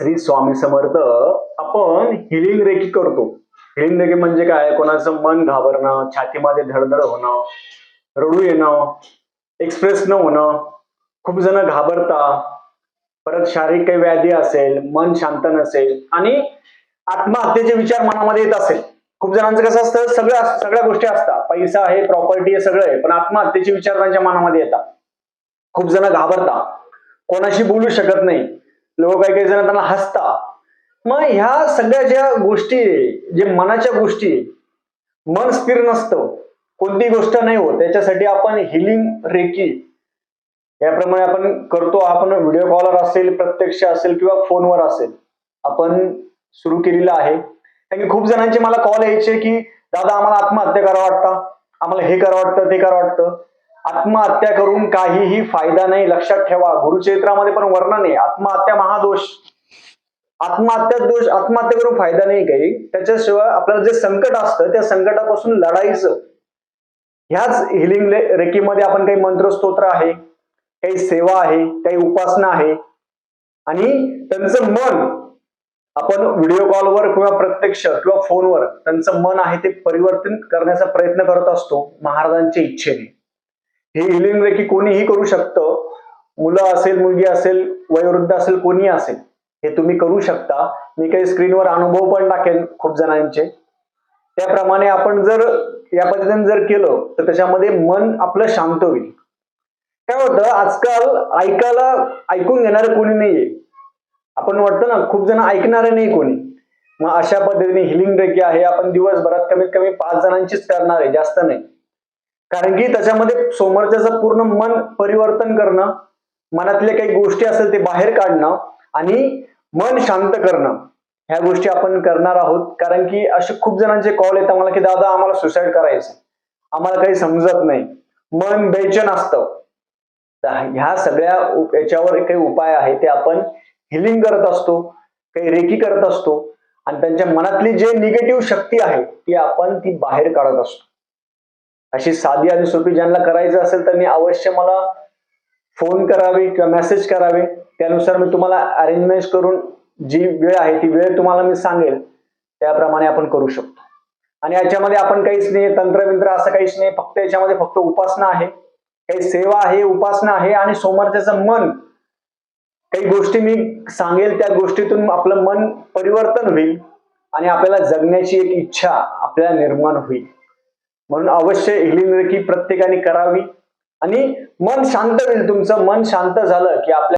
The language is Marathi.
श्री स्वामी समर्थ आपण हिलिंग रेकी करतो. हिलिंग रेकी म्हणजे काय? कोणाचं मन घाबरणं छातीमध्ये धडधड होणं रडू येणं एक्सप्रेस न होणं खूप जण घाबरता परत शारीरिक काही व्याधी असेल मन शांत नसेल आणि आत्महत्येचे विचार मनामध्ये येत असेल. खूप जणांचं कसं असतं सगळं सगळ्या गोष्टी असतात. पैसा आहे प्रॉपर्टी आहे सगळं आहे पण आत्महत्येचे विचार त्यांच्या मनामध्ये येतात. खूप जण घाबरता. कोणाशी बोलू शकत नाही. लोक काही काही जण त्यांना हसता. मग ह्या सगळ्या ज्या गोष्टी जे मनाच्या गोष्टी मन स्थिर नसतं. कोणती गोष्ट नाही होत. त्याच्यासाठी आपण हिलिंग रेकी याप्रमाणे आपण करतो. आपण व्हिडिओ कॉलवर असेल प्रत्यक्ष असेल किंवा फोनवर असेल आपण सुरू केलेलं आहे. कारण की खूप जणांचे मला कॉल यायचे की दादा आम्हाला आत्महत्या करावं वाटतं. आम्हाला हे करावं वाटतं ते करावं वाटतं. आत्महत्या करून काहीही फायदा नाही. लक्षात ठेवा गुरुचरित्रामध्ये पण वर्णन आहे. आत्महत्या महादोष. आत्महत्या दोष आत्महत्या करून फायदा नाही काही. त्याच्याशिवाय आपल्याला जे संकट असतं त्या संकटापासून लढायचं. ह्याच हिलिंग रेकीमध्ये आपण काही मंत्रस्तोत्र आहे काही सेवा आहे काही उपासना आहे. आणि त्यांचं मन आपण व्हिडिओ कॉलवर किंवा प्रत्यक्ष किंवा फोनवर त्यांचं मन आहे ते परिवर्तन करण्याचा प्रयत्न करत असतो महाराजांच्या इच्छेने. हे हिलिंग रेखी कोणीही करू शकतं. मुलं असेल मुलगी असेल वयोवृद्ध असेल कोणी असेल हे तुम्ही करू शकता. मी काही स्क्रीनवर अनुभव पण टाकेन खूप जणांचे. त्याप्रमाणे आपण जर या पद्धतीने जर केलं तर त्याच्यामध्ये मन आपलं शांत होईल. काय होतं आजकाल ऐकायला ऐकून घेणारं कोणी नाहीये. आपण वाटतं ना खूप जण ऐकणारे नाही कोणी. मग अशा पद्धतीने हिलिंग रेकी आहे आपण दिवसभरात कमीत कमी पाच जणांचीच करणार आहे जास्त नाही. कारण की त्याच्यामध्ये समोरच्याचं पूर्ण मन परिवर्तन करणं मनातल्या काही गोष्टी असेल ते बाहेर काढणं आणि मन शांत करणं ह्या गोष्टी आपण करणार आहोत. कारण की असे खूप जणांचे कॉल येतात मला की दादा आम्हाला सुसाईड करायचं आम्हाला काही समजत नाही. मन बेचन असतं. तर ह्या सगळ्या याच्यावर काही उपाय आहे ते आपण हिलिंग करत असतो काही रेकी करत असतो आणि त्यांच्या मनातली जे निगेटिव्ह शक्ती आहे ती आपण ती बाहेर काढत असतो. अशी साधी आणि सोपी ज्यांना करायचं असेल त्यांनी अवश्य मला फोन करावे किंवा मेसेज करावे. त्यानुसार मी तुम्हाला अरेंजमेंट करून जी वेळ आहे ती वेळ तुम्हाला मी सांगेल. त्याप्रमाणे आपण करू शकतो. आणि याच्यामध्ये आपण काहीच नाही तंत्रविंत्र असं काहीच नाही फक्त याच्यामध्ये फक्त उपासना आहे. काही सेवा आहे उपासना आहे आणि सोमरच्याचं मन. काही गोष्टी मी सांगेल त्या गोष्टीतून आपलं मन परिवर्तन होईल आणि आपल्याला जगण्याची एक इच्छा आपल्याला निर्माण होईल. म्हणून अवश्य हिलिंग प्रत्येकाने करावी. आणि मन शांत होईल तुमचं. मन शांत झालं की आपल्या